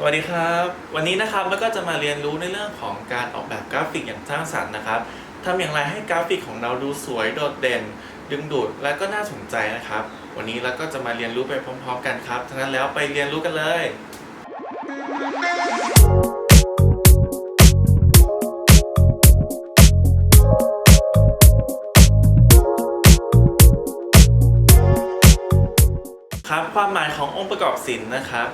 สวัสดีครับ วันนี้นะครับแล้วก็จะมาเรียนรู้ในเรื่องของการออกแบบกราฟิกอย่างสร้างสรรค์นะครับทำอย่างไรให้กราฟิกของเราดูสวยโดดเด่น ดึงดูดและก็น่าสนใจนะครับ วันนี้เราก็จะมาเรียนรู้ไปพร้อม ๆ กันครับทั้งนั้นแล้วไปเรียนรู้กันเลยครับความหมายขององค์ประกอบศิลป์นะครับ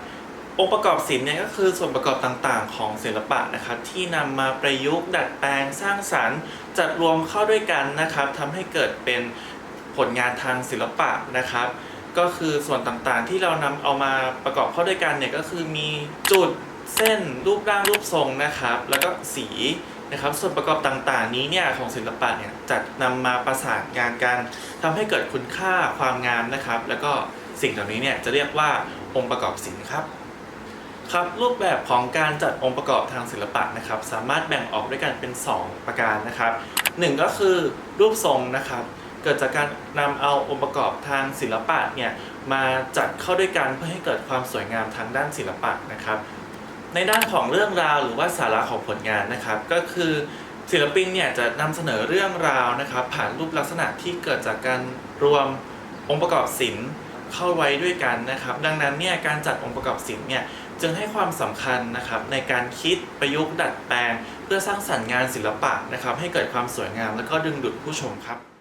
องค์ประกอบศิลป์เนี่ยก็คือส่วนประกอบต่างๆ ของศิลปะนะครับที่นำมาประยุกต์ดัดแปลงสร้างสรรค์ จัดรวมเข้าด้วยกันนะครับทำให้เกิดเป็นผลงานทางศิลปะนะครับ ก็คือส่วนต่างๆที่เรานำเอามาประกอบเข้าด้วยกันเนี่ยก็คือมีจุดเส้นรูปร่างรูปทรงนะครับ แล้วก็สีนะครับส่วนประกอบต่างๆ นี้เนี่ยของศิลปะเนี่ยจัดนำมาประสานงานกันทำให้เกิดคุณค่าความงามนะครับ แล้วก็สิ่งเหล่านี้เนี่ยจะเรียกว่าองค์ประกอบศิลป์ครับ ครับรูปแบบของการจัดองค์ประกอบทางศิลปะนะครับ สามารถแบ่งออกด้วยกันเป็น 2 ประการนะครับหนึ่งก็คือรูปทรงนะครับ เกิดจากการนำเอาองค์ประกอบทางศิลปะเนี่ยมาจัดเข้าด้วยกันเพื่อให้เกิดความสวยงามทางด้านศิลปะนะครับ ในด้านของเรื่องราวหรือว่าสาระของผลงานนะครับ ก็คือศิลปินเนี่ยจะนำเสนอเรื่องราวนะครับ ผ่านรูปลักษณะที่เกิดจากการรวมองค์ประกอบศิลป์ เข้าไว้ด้วยกันนะครับ ดังนั้นเนี่ยการจัดองค์ประกอบศิลป์เนี่ยจึงให้ความสำคัญนะครับในการคิดประยุกต์ดัดแปลง เพื่อสร้างสรรค์งานศิลปะนะครับให้เกิดความสวยงาม และก็ดึงดูดผู้ชมครับ